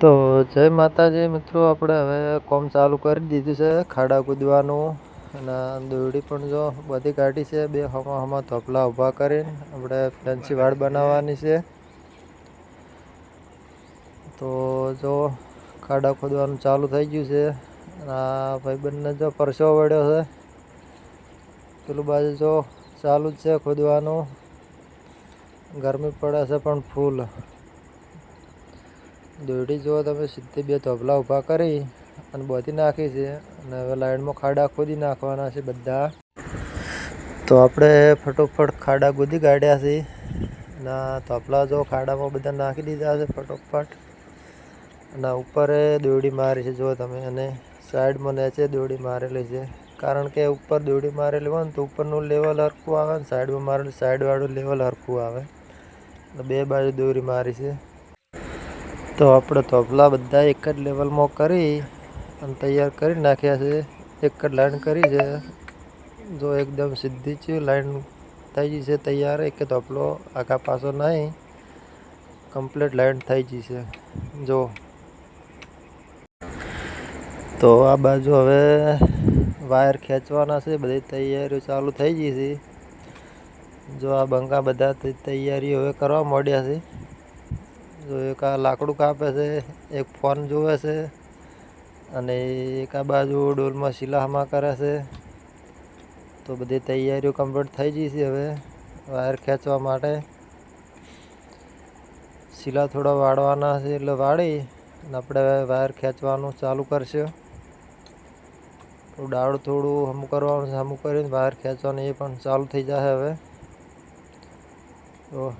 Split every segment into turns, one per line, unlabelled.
તો જય માતાજી મિત્રો, આપણે હવે કોમ ચાલુ કરી દીધું છે, ખાડા કૂદવાનું. અને દોરડી પણ જો બધી કાઢી છે, બે હમા હમા ધોપલા ઊભા કરીને. આપણે ફેન્સી વાડ બનાવવાની છે. તો જો ખાડા ખોદવાનું ચાલુ થઈ ગયું છે. આ ભાઈબંધને જો પરસો વળ્યો છે. પેલું બાજુ જો ચાલુ જ છે ખોદવાનું. ગરમી પડે છે પણ ફૂલ. દોરડી જુઓ તમે સીધી બે ધોબલા ઊભા કરી અને બોતી નાખી છે. અને હવે લાઇનમાં ખાડા ખોદી નાખવાના છે બધા. તો આપણે ફટોફટ ખાડા ગોદી કાઢ્યા છે. અને ધોપલા જો ખાડામાં બધા નાખી દીધા છે ફટોફટ. અને ઉપર દોરડી મારી છે, જો તમે અને સાઈડમાં નીચે દોરડી મારેલી છે. કારણ કે ઉપર દોરડી મારેલી હોય ને તો ઉપરનું લેવલ હરખું આવે ને સાઈડમાં મારેલું સાઈડવાળું લેવલ હરખું આવે. બે બાજુ દોરી મારી છે. તો આપણે તોપલા બધા એક જ લેવલમાં કરી અને તૈયાર કરી નાખ્યા છે. એક જ લાઈન કરી છે. જો એકદમ સીધી છે લાઈન થઈ ગઈ છે તૈયાર, એક તોપલો આખા પાછો નહીં કમ્પ્લીટ લાઈન થઈ ગઈ છે. જો. તો આ બાજુ હવે વાયર ખેંચવાના છે, બધી તૈયારીઓ ચાલુ થઈ ગઈ છે. જો આ બંગા બધા તૈયારીઓ હવે કરવા માંડ્યા છે. જો એક આ લાકડું કાપે છે, એક ફોન જોવે છે અને એક આ બાજુ ડોલમાં શિલાહમાં કરે છે. તો બધી તૈયારીઓ કમ્પ્લીટ થઈ ગઈ છે હવે વાયર ખેંચવા માટે. શિલા થોડા વાળવાના છે એટલે વાળી અને આપણે વાયર ખેંચવાનું ચાલુ કરશે. ડાળ થોડું હમું કરવાનું છે, હમું કરીને વાયર ખેંચવાનું એ પણ ચાલુ થઈ જશે હવે. તો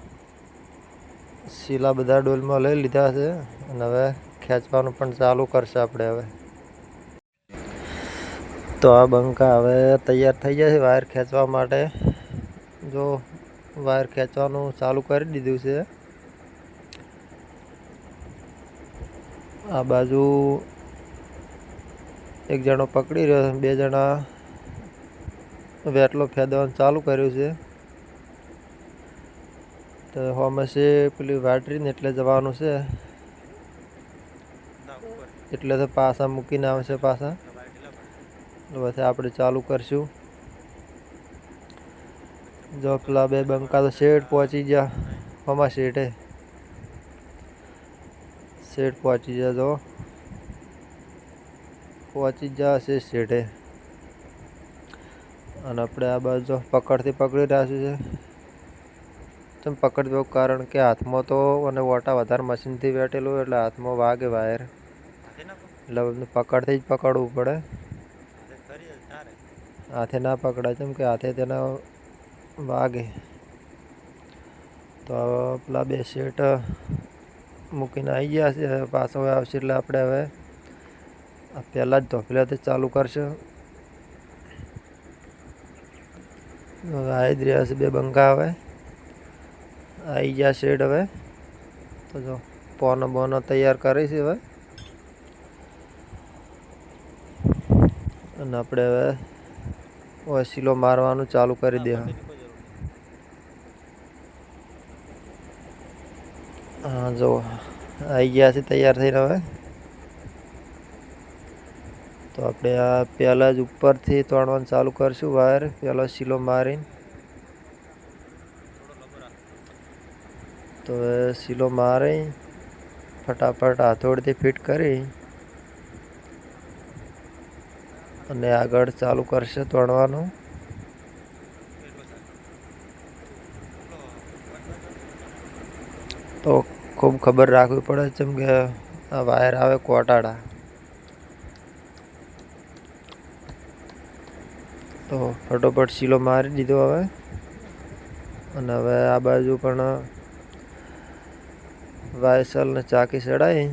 શીલા બધા ડોલમાં લઈ લીધા છે અને હવે ખેંચવાનું પણ ચાલુ કરશે આપણે હવે. તો આ બંકા હવે તૈયાર થઈ જશે વાયર ખેંચવા માટે. જો વાયર ખેંચવાનું ચાલુ કરી દીધું છે. આ બાજુ એક જણો પકડી રહ્યો બે જણા વેટલો ફેદવાનું ચાલુ કર્યું છે. તો હોમસે પેલી વાટરીને એટલે જવાનું છે. એટલે તો પાછા મૂકીને આવશે પાછા. પછી. આપણે ચાલુ કરશું. જો પેલા બે બંકા તો શેઠ પહોંચી ગયા. હોમાં શેઠે. શેઠ પહોંચી ગયા જો. પહોંચી જશે શેઠે. અને આપણે આ બાજુ પકડથી પકડી રાખ્યું છે. તમે પકડજો, કારણ કે હાથમાં તો અને વોટા વધારે મશીનથી વેટેલું એટલે હાથમાં વાગે વાયર. એટલે પકડથી જ પકડવું પડે. હાથે ના પકડાય કેમ કે હાથે તેના વાગે. તો પેલા બે શેટ મૂકીને આવી ગયા છે પાછો આવશે એટલે આપણે હવે પહેલાં જ ધોપલાથી ચાલુ કરશે. આવી જ રહ્યા છે બે બંકા હવે. આવી ગયા શેડ હવે. તો જો, પોનો બોનો તૈયાર કરી છે હવે. અને આપણે હવે વસીલો મારવાનું ચાલુ કરી દે. હા, જો આવી ગયા છે તૈયાર થઈને હવે. તો આપણે આ પહેલાં જ ઉપરથી તોડવાનું ચાલુ કરીશું વાયર પહેલો સિલો મારીને. તો સીલો મારી, ફટાફટ હાથોડથી ફિટ કરી અને આગળ ચાલુ કરશે તોડવાનું તો ખૂબ ખબર રાખવી પડે જેમ કે આ વાયર આવે કોટાડા તો ફટોફટ સીલો મારી દીધો હવે. અને હવે આ બાજુ પણ વાયસલને ચાકી ચડાવી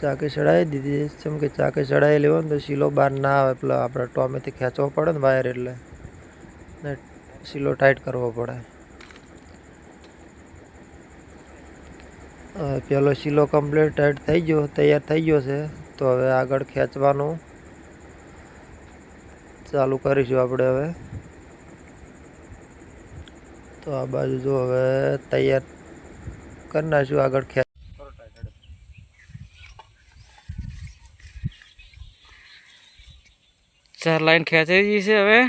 ચાકી ચડાવી દીધી. જેમ કે ચાકી ચડાવી લેવો ને તો શીલો બહાર ના આવે. એટલે આપણે ટોમેથી ખેંચવો પડે ને વાયર એટલે. ને શીલો ટાઈટ કરવો પડે. પેલો શીલો કમ્પ્લીટ ટાઈટ થઈ ગયો, તૈયાર થઈ ગયો છે. તો હવે આગળ ખેંચવાનું ચાલુ કરીશું આપણે હવે. તો આ બાજુ જો હવે તૈયાર
કરી નાખ્યું આગળ ખ્યાલ
ચાર લાઈન ખેંચાઈ ગઈ છે હવે.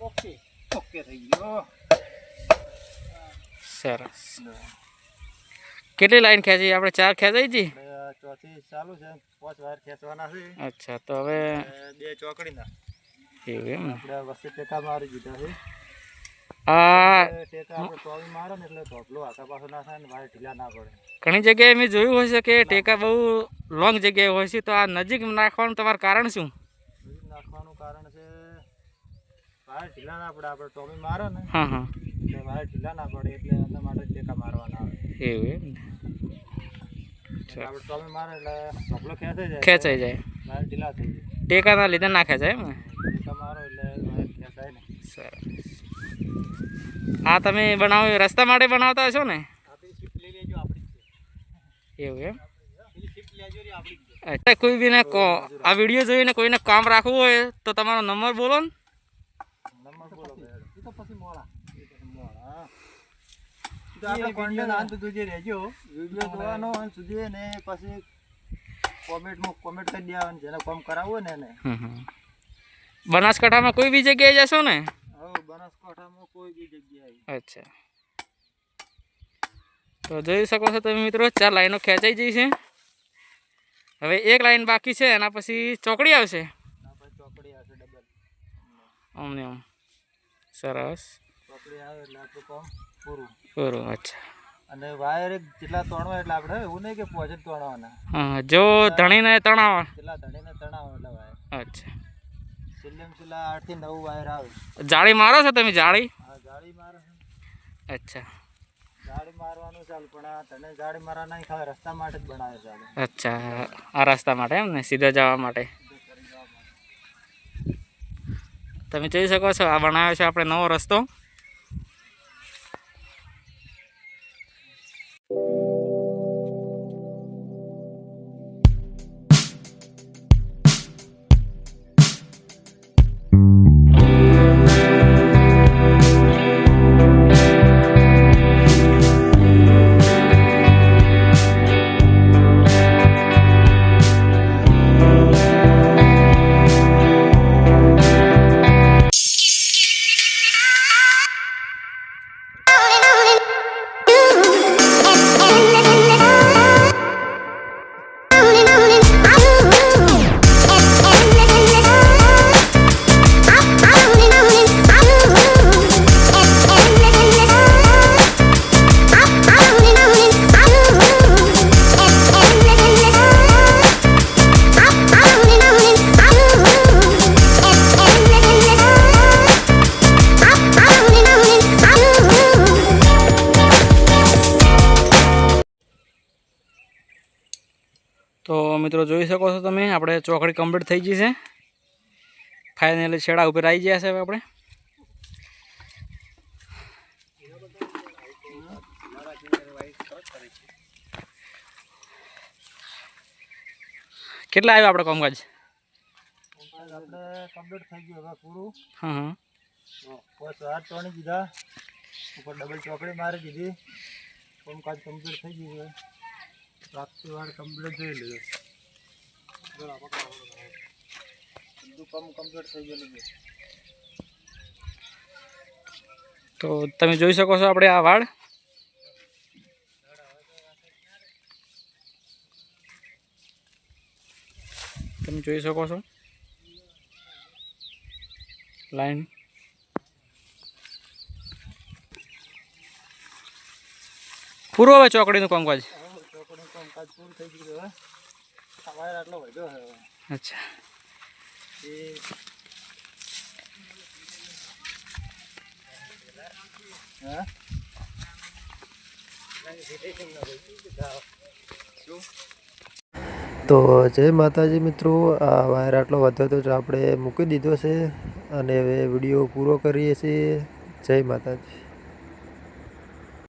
ઓકે ઓકે થઈ ગયો.
સરસ. કેટલી લાઈન ખેંચી? આપણે ચાર ખેંચાઈ હતી
ચોથી ચાલુ છે. પાંચ વાયર ખેંચવાના છે.
અચ્છા તો હવે
બે ચોકડીના.
એવું એમ.
આપણે વચ્ચે ટેકા મારી દીધા છે.
આ
ટેકા આપણે ટોવી મારે ને એટલે ધોપલો આખા પાછો ના થાય ને વાયર ઢીલા ના પડે.
ઘણી જગ્યાએ મેં જોયું હોય છે કે ટેકા બહુ લોંગ જગ્યાએ હોય છે તો આ નજીક નાખવાનું તમારું કારણ શું?
નાખવાનું કારણ છે ઢીલા ના પડે આપણે ટોમી મારે ને
હા હા.
એટલે ઢીલા ના પડે એટલે એના માટે ટેકા મારવાના આવે.
એવું એમ?
આપણે ટોમી મારે એટલે ખેંચાઈ જાય
ખેંચાઈ જાય.
વાયર ઢીલા થઈ જાય.
ટેકાના લીધે ના ખેંચાય એમ
ટેકા મારો એટલે ખેંચાય ને
સરસ. આ તમે બનાવો રસ્તા માટે બનાવતા હશો ને? એવું એમ? કોઈ બીને કો આ વીડિયો જોઈને કોઈને કામ રાખવું હોય તો તમારો નંબર બોલો ને
નંબર બોલો બેડ. એ તો પછી મોડા એ પછી મોડા હા. તો આપણે content અંત સુધી રહેજો. વીડિયો જોવાનો અંત સુધી ને પછી કોમેન્ટમાં કોમેન્ટ કરી દેવાનું જેને કોમ કરાવવું ને એને.
બનાસકાંઠામાં કોઈ બી જગ્યાએ જશો ને?
હા બનાસકાંઠામાં કોઈ બી જગ્યાએ.
અચ્છા. તો જોઈ શકો છો તમે મિત્રો ચાર લાઈનો ખેંચાઈ જઈ છે. હવે એક લાઈન બાકી છે એના પછી ચોકડી આવશે?
ચોકડી આવશે ડબલ
અમને સરસ.
ચોકડી આવે એટલે આપણું કામ. પૂરું.
પૂરું અચ્છા.
અને વાયર જેટલા તણવા એટલે આપણે એવું નહીં કે પોજે તણવાના
હા જો ધણીને તણાવ
જેટલા ધણીને તણાવો એટલે વાયર.
અચ્છા.
છેલ્લે છેલ્લા આઠથી નવ વાયર આવે.
જાળી મારો છો તમે જાળી?
હા જાળી મારો છે.
અચ્છા.
જાળી મારવાનું ચાલ પણ આ તને જાળી મારવા નહીં ખાવે રસ્તા માટે જ બનાવે છે
અચ્છા આ રસ્તા માટે એમ ને સીધા જવા માટે. તમે જોઈ શકો છો આ બનાવ્યો છે આપણે નવો રસ્તો. મિત્રો જોઈ શકો છો તમે. આપણે ચોકડી કમ્પ્લીટ થઈ ગઈ છે. છેડા ઉપર આવી ગયા છે હવે આપણે. કેટલા આવ્યા આપણે કામકાજ?
આપણે કમ્પ્લીટ થઈ ગયું હવે પૂરું
હા હા.
બસ વાર તોણી દીધા ઉપર ડબલ ચોકડી મારી દીધી કામકાજ કમ્પ્લીટ થઈ ગયું છે. રાતથી વાર કમ્પ્લીટ જોઈ લીધું બધું કામ કમ્પ્લીટ થઈ ગયેલું છે
તો તમે જોઈ શકો છો આપણે આ વાળ. તમે જોઈ શકો છો. લાઈન. પૂરું હવે ચોકડીનું કામકાજ.
ચોકડીનું કામકાજ પૂરું થઈ ગયું હવે. આ આટલો વધ્યો છે
અચ્છા.
એ હા? તો જય માતાજી મિત્રો આ વાયર આટલો વધ્યો તો આપણે મૂકી દીધો છે અને હવે વીડિયો પૂરો કરીએ છીએ. જય માતાજી.